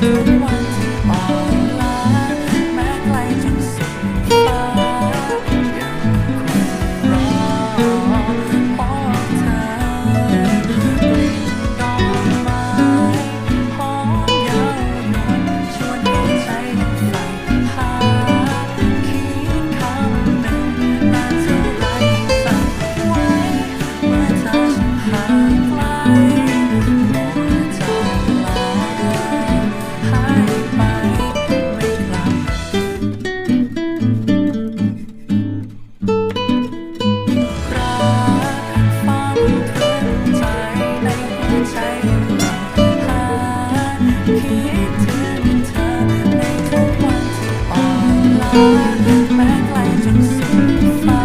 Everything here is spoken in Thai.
ทุกวันที่อ่อนล้าแม้ไกลจนสุดฟ้า แม้ไกลจนสุดฟ้า